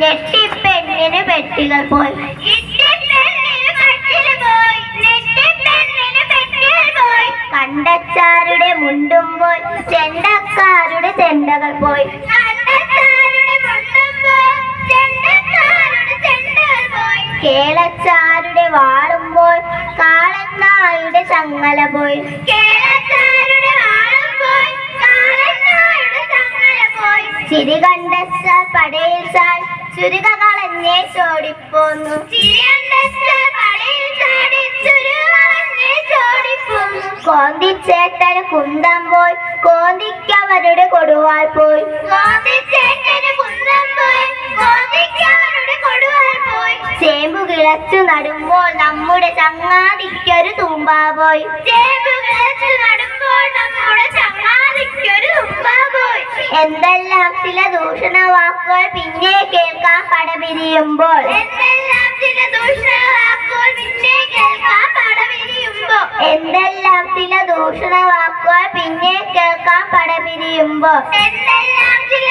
ഞെട്ടിപ്പെണ്ണിന് പെട്ടികൾ പോയി. കണ്ടച്ചാരുടെ മുണ്ടും പോയി. ചെണ്ടക്കാരുടെ ചെണ്ടകൾ പോയി. കേളച്ചാരുടെ വാളും പോയി. കാളന്നായുടെ ചങ്ങല പോയി. ചിരി കണ്ടച്ചാൽ പടയിൽ ചാൽ ചുരുക കളഞ്ഞേ ചോടിപ്പോന്നു ചിരി കണ്ടച്ചാൽ പടയിൽ ചാടി ചുരുക കളഞ്ഞേ ചോടിപ്പോന്നു കോന്തിച്ചേട്ടന് കുന്തം പോയി. കോന്തിക്കവരുടെ കൊടുവാൾ പോയി. ചേമ്പു കിളച്ചു നടുമ്പോൾ നമ്മുടെ ചങ്ങാതിക്കൊരു തുമ്പാ പോയി. ചേമ്പു എന്തെല്ലാം ചില ദൂഷണ വാക്കുകൾ പിന്നെ കേൾക്കാൻ പടപിരിയുമ്പോൾ? എന്തെല്ലാം ചില ദൂഷണ വാക്കുകൾ പിന്നെ കേൾക്കാൻ പടപിരിയുമ്പോൾ? എന്തെല്ലാം ചില ദൂഷണ വാക്കുകൾ പിന്നെ കേൾക്കാൻ പടപിരിയുമ്പോൾ? എന്തെല്ലാം ചില